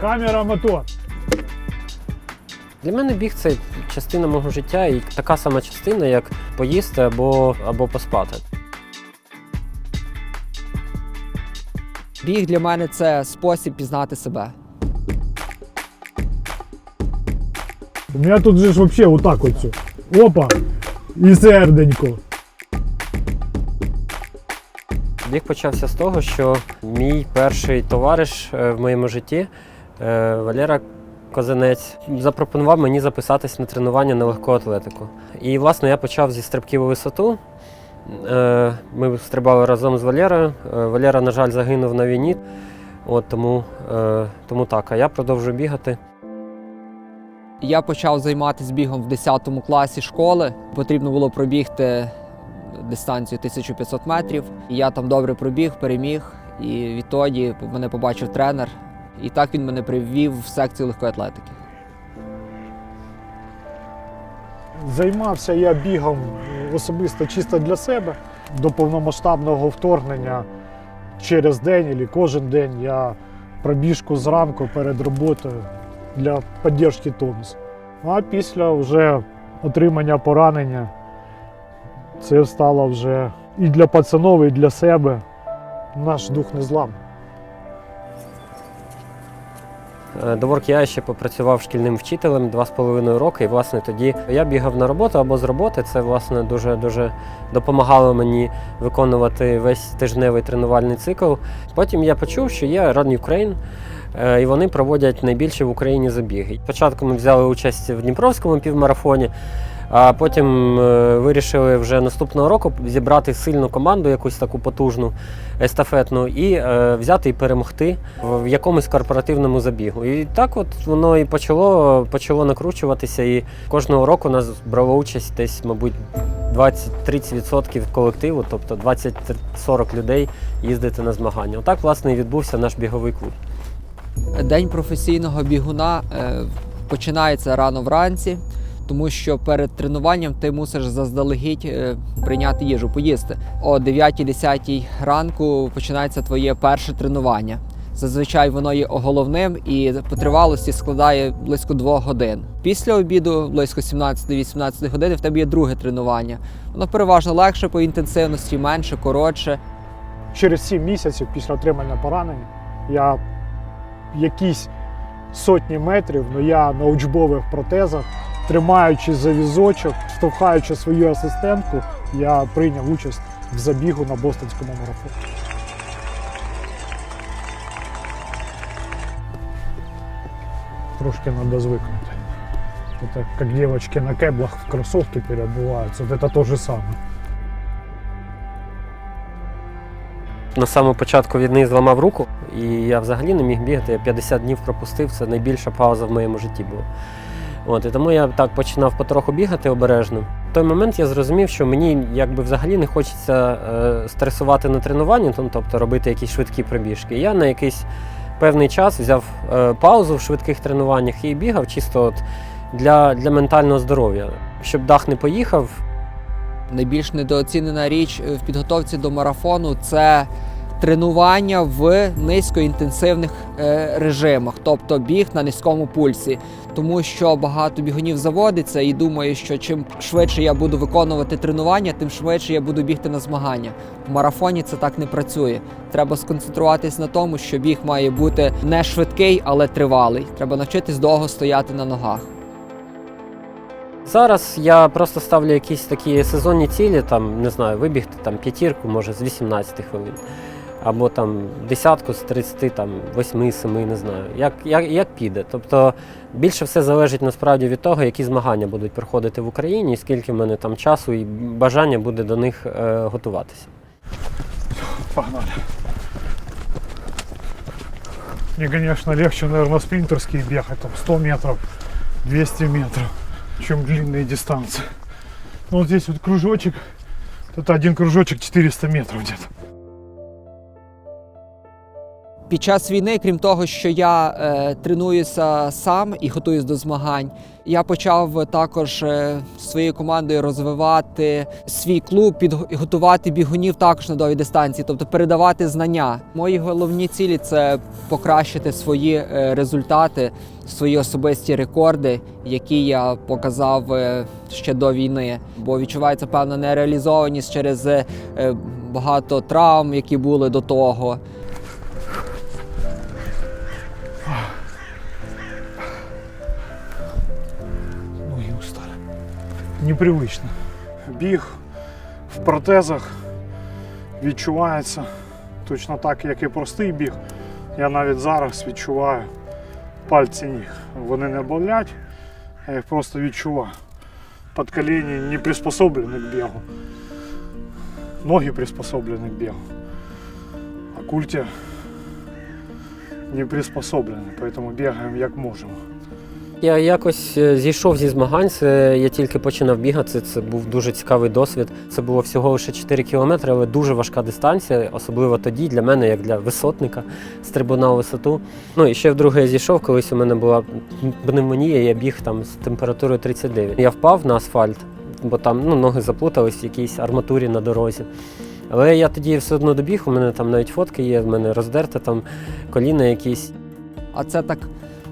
Камера, мотор. Для мене біг це частина мого життя і така сама частина, як поїсти або, або поспати. Біг для мене це спосіб пізнати себе. У меня тут же ж вообще вот так вот все. Опа. І серденько. Біг почався з того, що мій перший товариш е, в моєму житті, Валера Козанець, запропонував мені записатись на тренування на легку атлетику. І, власне, я почав зі стрибків у висоту. Е, Ми стрибали разом з Валерою. Е, Валера, на жаль, загинув на війні. От тому, е, тому так. А я продовжую бігати. Я почав займатися бігом в 10 класі школи. Потрібно було пробігти дистанцію 1500 метрів. Я там добре пробіг, переміг. І відтоді мене побачив тренер. І так він мене привів в секцію легкої атлетики. Займався я бігом особисто чисто для себе. До повномасштабного вторгнення через день або кожен день я пробіжку зранку перед роботою для підтримки тонусу. А після вже отримання поранення це стало вже і для пацанов, і для себе. Наш дух не зламний. До Ворк я ще попрацював шкільним вчителем два з половиною роки. І власне тоді я бігав на роботу або з роботи. Це власне дуже дуже допомагало мені виконувати весь тижневий тренувальний цикл. Потім я почув, що є Run Ukraine, е, і вони проводять найбільші в Україні забіги. Спочатку ми взяли участь в Дніпровському півмарафоні. А потім е, вирішили вже наступного року зібрати сильну команду, якусь таку потужну, естафетну, і е, взяти і перемогти в якомусь корпоративному забігу. І так от воно і почало, почало накручуватися. І кожного року нас брало участь десь, мабуть, 20-30% колективу, тобто 20-40 людей їздити на змагання. Отак, власне, і відбувся наш біговий клуб. День професійного бігуна е, починається рано вранці, тому що перед тренуванням ти мусиш заздалегідь е, прийняти їжу, поїсти. О 9-10 ранку починається твоє перше тренування. Зазвичай воно є головним і по тривалості складає близько 2 годин. Після обіду, близько 17-18 годин, в тебе є друге тренування. Воно переважно легше по інтенсивності, менше, коротше. через 7 місяців після отримання поранення я якісь сотні метрів, але я на учбових протезах, тримаючи за візочок, штовхаючи свою асистентку, я прийняв участь в забігу на Бостонському марафоні. Трошки треба звикнути. Это как девочки на кеблах в кроссовки переобуваються. Вот это то же самое. На самому початку війни зламав руку, і я взагалі не міг бігати. Я 50 днів пропустив. Це найбільша пауза в моєму житті була. От, і тому я так починав потроху бігати обережно. В той момент я зрозумів, що мені якби взагалі не хочеться е, стресувати на тренуванні, ну, тобто робити якісь швидкі пробіжки. Я на якийсь певний час взяв е, паузу в швидких тренуваннях і бігав чисто от для, для ментального здоров'я. Щоб дах не поїхав, Найбільш недооцінена річ в підготовці до марафону це тренування в низькоінтенсивних е, режимах, тобто біг на низькому пульсі. Тому що багато бігунів заводиться і думає, що чим швидше я буду виконувати тренування, тим швидше я буду бігти на змагання. В марафоні це так не працює. Треба сконцентруватись на тому, що біг має бути не швидкий, але тривалий. Треба навчитись довго стояти на ногах. Зараз я просто ставлю якісь такі сезонні цілі, там, не знаю, вибігти там п'ятірку, може, з 18 хвилин. Або там десятку з 30, там, 8, 7, не знаю. Як, як, як піде. Тобто більше все залежить насправді від того, які змагання будуть проходити в Україні, і скільки в мене там часу і бажання буде до них е, готуватися. Погнали. Мне, конечно, легче, наверное, спринтерские бегать, там 100 метров, 200 метров, чем длинные дистанции. Ну, вот здесь вот кружочек, это один кружочек 400 метров где-то. Під час війни, крім того, що я е, тренуюся сам і готуюсь до змагань, я почав також е, своєю командою розвивати свій клуб, підготувати бігунів також на довгі дистанції, тобто передавати знання. Мої головні цілі це покращити свої е, результати, свої особисті рекорди, які я показав е, ще до війни. Бо відчувається певна нереалізованість через е, багато травм, які були до того. Непривично. Біг в протезах відчувається точно так, як і простий біг. Я навіть зараз відчуваю пальці ніг. Вони не болять, я їх просто відчуваю. Подколені не приспособлені к бігу. Ноги приспособлені к бігу. А культі не приспособлені, поэтому бігаємо як можемо. Я якось е, зійшов зі змагань. Це я тільки починав бігати. Це був дуже цікавий досвід. Це було всього лише 4 кілометри, але дуже важка дистанція, особливо тоді для мене, як для висотника, стрибуна у висоту. Ну і ще вдруге я зійшов, колись у мене була пневмонія, я біг там з температурою 39. Я впав на асфальт, бо там ну, ноги заплутались в якійсь арматурі на дорозі. Але я тоді все одно добіг, у мене там навіть фотки є, в мене роздерте там коліна якісь. А це так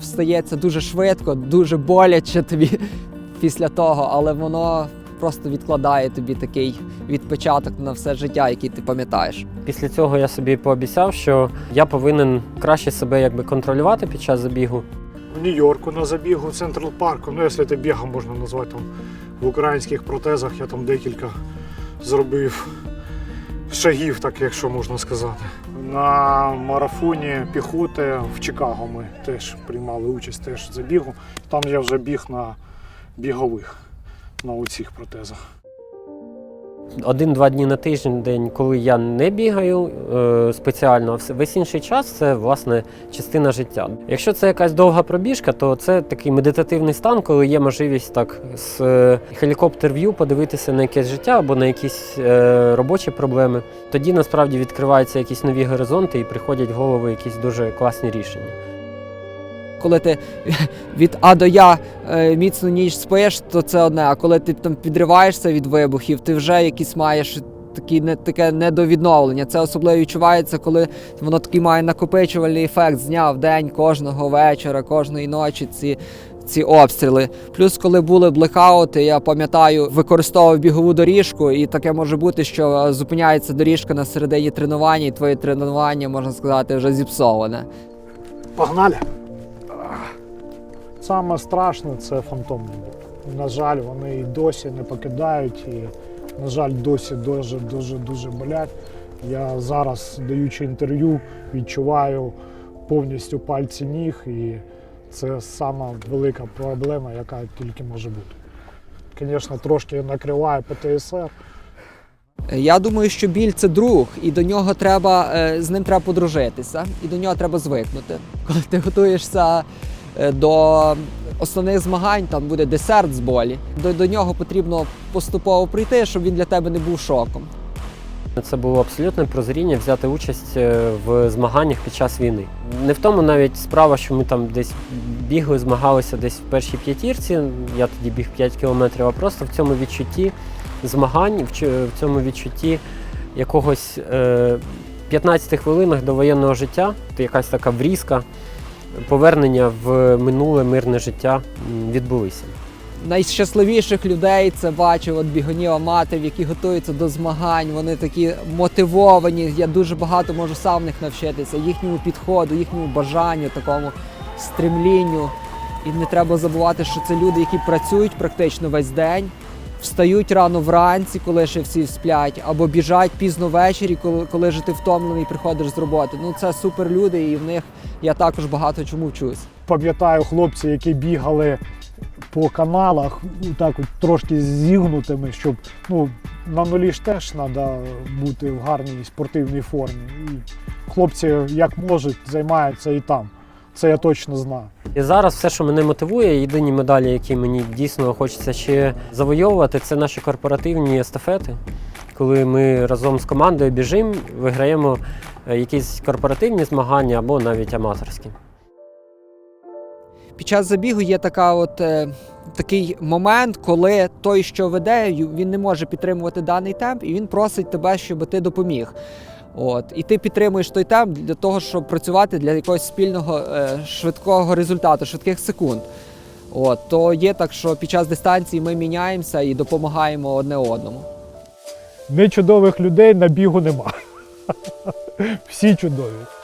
встається дуже швидко, дуже боляче тобі після того, але воно просто відкладає тобі такий відпечаток на все життя, який ти пам'ятаєш. Після цього я собі пообіцяв, що я повинен краще себе якби контролювати під час забігу. в Нью-Йорку на забігу Централ Парку. Ну, якщо це бігом можна назвати там в українських протезах, я там декілька зробив шагів, так якщо можна сказати. На марафоні піхоти в Чикаго ми теж приймали участь теж забігу. Там я вже біг на бігових, на оцих протезах. Один-два дні на тиждень, день, коли я не бігаю е, спеціально, весь інший час це власне частина життя. Якщо це якась довга пробіжка, то це такий медитативний стан, коли є можливість так з е, хелікоптер-в'ю подивитися на якесь життя або на якісь е, робочі проблеми. Тоді насправді відкриваються якісь нові горизонти і приходять в голову якісь дуже класні рішення. Коли ти від А до Я е, міцну ніч спиш, то це одне. А коли ти там підриваєшся від вибухів, ти вже якісь маєш такі не таке недовідновлення. Це особливо відчувається, коли воно такий має накопичувальний ефект з дня в день, кожного вечора, кожної ночі. Ці ці обстріли. Плюс, коли були блекаути, я пам'ятаю, використовував бігову доріжку, і таке може бути, що е, зупиняється доріжка на середині тренування, і твоє тренування, можна сказати, вже зіпсоване. Погнали! Саме страшне це фантомні болі. На жаль, вони і досі не покидають, і, на жаль, досі дуже дуже дуже болять. Я зараз, даючи інтерв'ю, відчуваю повністю пальці ніг, і це сама велика проблема, яка тільки може бути. Звісно, трошки накриває ПТСР. Я думаю, що біль це друг, і до нього треба е, з ним треба подружитися, і до нього треба звикнути. Коли ти готуєшся е, до основних змагань, там буде десерт з болі. До, до нього потрібно поступово прийти, щоб він для тебе не був шоком. Це було абсолютне прозріння взяти участь е, в змаганнях під час війни. Не в тому навіть справа, що ми там десь бігли, змагалися десь в першій п'ятірці. Я тоді біг 5 кілометрів, а просто в цьому відчутті змагань, в цьому відчутті якогось е, 15 хвилинах до воєнного життя, якась така врізка, повернення в минуле мирне життя відбулися. Найщасливіших людей це бачив от бігунів аматорів, які готуються до змагань. Вони такі мотивовані. Я дуже багато можу сам в них навчитися, їхньому підходу, їхньому бажанню, такому стремлінню. І не треба забувати, що це люди, які працюють практично весь день, встають рано вранці, коли ще всі сплять, або біжать пізно ввечері, коли, коли же ти втомлений приходиш з роботи. Ну це супер люди, і в них я також багато чому вчусь. Пам'ятаю хлопці, які бігали по каналах, так от трошки зігнутими, щоб ну, на нулі ж теж треба бути в гарній спортивній формі. І хлопці як можуть, займаються і там. Це я точно знаю. І зараз все, що мене мотивує, єдині медалі, які мені дійсно хочеться ще завойовувати, це наші корпоративні естафети. коли ми разом з командою біжимо, виграємо е, якісь корпоративні змагання або навіть аматорські. Під час забігу є така от, е, такий момент, коли той, що веде, він не може підтримувати даний темп, і він просить тебе, щоб ти допоміг. От, і ти підтримуєш той темп для того, щоб працювати для якогось спільного е, швидкого результату, швидких секунд. От, то є так, що під час дистанції ми міняємося і допомагаємо одне одному. Нечудових людей на бігу нема. Всі чудові.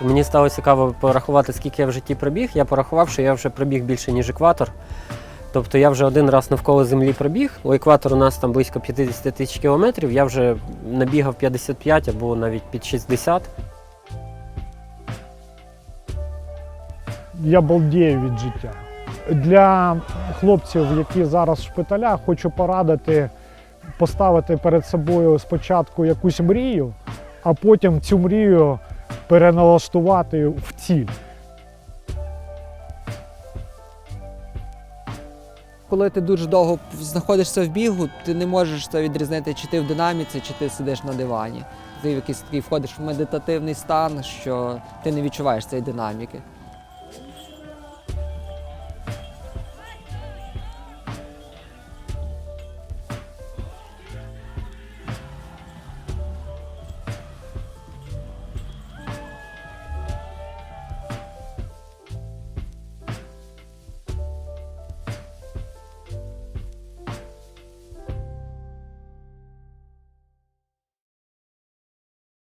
Мені стало цікаво порахувати, скільки я в житті пробіг. Я порахував, що я вже пробіг більше, ніж екватор. Тобто я вже один раз навколо землі пробіг. У екватор у нас там близько 50 тисяч кілометрів. Я вже набігав 55 або навіть під 60. Я балдію від життя. Для хлопців, які зараз в шпиталях, хочу порадити поставити перед собою спочатку якусь мрію, а потім цю мрію переналаштувати в ціль. Коли ти дуже довго знаходишся в бігу, ти не можеш це відрізнити, чи ти в динаміці, чи ти сидиш на дивані. Ти в якийсь такий входиш в медитативний стан, що ти не відчуваєш цієї динаміки.